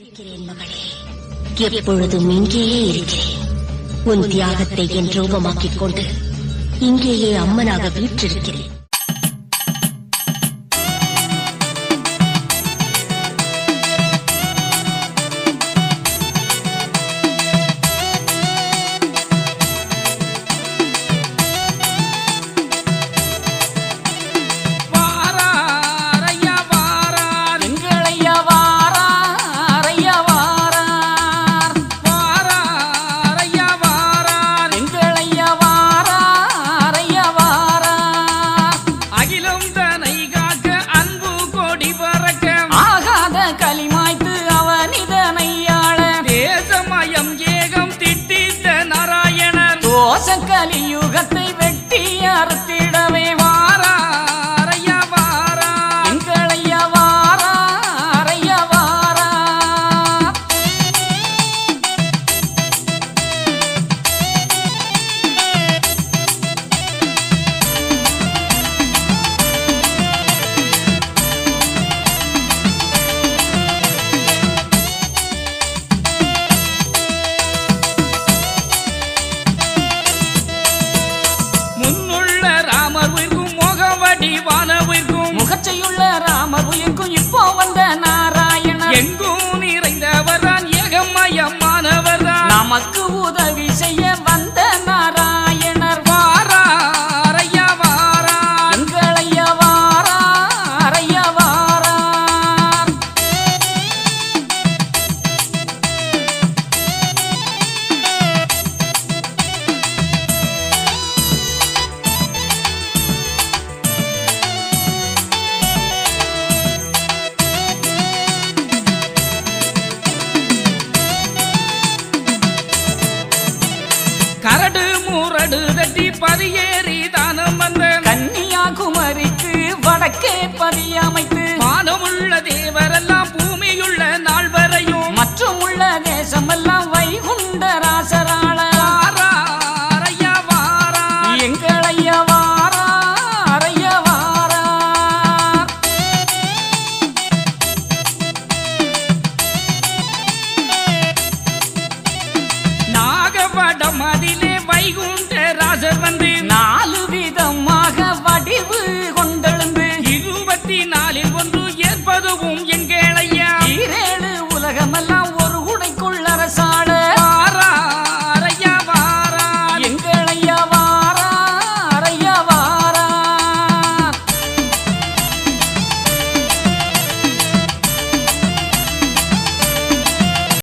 இருக்கிறேன் மகளே எப்பொழுதும் இங்கேயே இருக்கிறேன். உன் தியாகத்தை என் ரூபமாக்கிக் கொண்டு இங்கேயே அம்மனாக வீற்றிருக்கிறேன். அகிலம் தனை காக்க அன்பு கொடி பறக்க ஆகாத களிமாய்த்து அவனிதனையாள தேசமயம் ஏகம் திட்டித்த நாராயணன். தோச கலியுகத்தை வெட்டி அறுத்திடவே. கரடு முரடு தட்டி பதியேறி தானம் வந்த கன்னியாகுமரிக்கு வடக்கே பதியமைத்து வானமுள்ள தேவரெல்லாம் பூமியுள்ள நாள் வரையும் மற்றும் உள்ள தேசமெல்லாம் வைகுண்ட ராசராள வாரார் கைகும் ராஜவன்